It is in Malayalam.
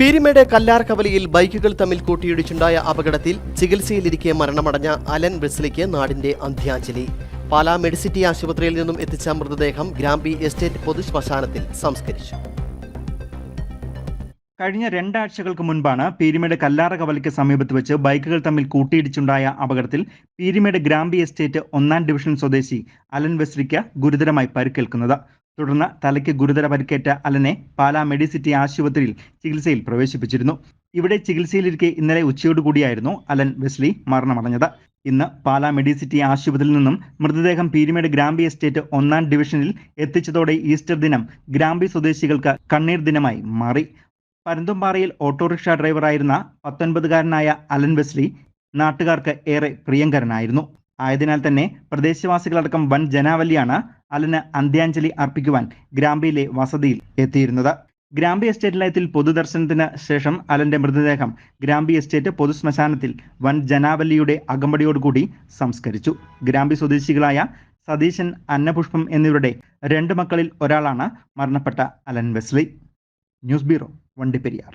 പീരിമേട് കല്ലാർകവലിയിൽ ബൈക്കുകൾ തമ്മിൽ കൂട്ടിയിടിച്ചുണ്ടായ അപകടത്തിൽ ചികിത്സയിലിരിക്കെ മരണമടഞ്ഞ അലൻ വെസ്ലിക്ക് നാടിന്റെ അന്ത്യാഞ്ജലി. പാലാ മെഡിസിറ്റി ആശുപത്രിയിൽ നിന്നും എത്തിച്ച മൃതദേഹം ഗ്രാമ്പി എസ്റ്റേറ്റ് പൊതുശ്മശാനത്തിൽ സംസ്കരിച്ചു. കഴിഞ്ഞ രണ്ടാഴ്ചകൾക്ക് മുൻപാണ് പീരിമേട് കല്ലാറ കവലയ്ക്ക് സമീപത്ത് വെച്ച് ബൈക്കുകൾ തമ്മിൽ കൂട്ടിയിടിച്ചുണ്ടായ അപകടത്തിൽ പീരിമേട് ഗ്രാമ്പി എസ്റ്റേറ്റ് ഒന്നാം ഡിവിഷൻ സ്വദേശി അലൻ വെസ്ലിക്ക് ഗുരുതരമായി പരിക്കേൽക്കുന്നത്. തുടർന്ന് തലയ്ക്ക് ഗുരുതര പരിക്കേറ്റ അലനെ പാലാ മെഡിസിറ്റി ആശുപത്രിയിൽ ചികിത്സയിൽ പ്രവേശിപ്പിച്ചിരുന്നു. ഇവിടെ ചികിത്സയിലിരിക്കെ ഇന്നലെ ഉച്ചയോടുകൂടിയായിരുന്നു അലൻ വെസ്ലി മരണമടഞ്ഞത്. ഇന്ന് പാലാ മെഡിസിറ്റി ആശുപത്രിയിൽ നിന്നും മൃതദേഹം പീരിമേട് ഗ്രാമ്പി എസ്റ്റേറ്റ് ഒന്നാം ഡിവിഷനിൽ എത്തിച്ചതോടെ ഈസ്റ്റർ ദിനം ഗ്രാമ്പി സ്വദേശികൾക്ക് കണ്ണീർ ദിനമായി മാറി. പരന്തുംപാറയിൽ ഓട്ടോറിക്ഷ ഡ്രൈവറായിരുന്ന പത്തൊൻപതുകാരനായ അലൻ വെസ്ലി നാട്ടുകാർക്ക് ഏറെ പ്രിയങ്കരനായിരുന്നു. ആയതിനാൽ തന്നെ പ്രദേശവാസികളടക്കം വൻ ജനാവലിയാണ് അലന് അന്ത്യാഞ്ജലി അർപ്പിക്കുവാൻ ഗ്രാമ്പിയിലെ വസതിയിൽ എത്തിയിരുന്നത്. ഗ്രാമ്പി എസ്റ്റേറ്റ് ലയത്തിൽ പൊതുദർശനത്തിന് ശേഷം അലന്റെ മൃതദേഹം ഗ്രാമ്പി എസ്റ്റേറ്റ് പൊതുശ്മശാനത്തിൽ വൻ ജനാവലിയുടെ അകമ്പടിയോടുകൂടി സംസ്കരിച്ചു. ഗ്രാമ്പി സ്വദേശികളായ സതീശൻ അന്നപുഷ്പം എന്നിവരുടെ രണ്ട് മക്കളിൽ ഒരാളാണ് മരണപ്പെട്ട Alan Wesley. News bureau Vandiperiyar.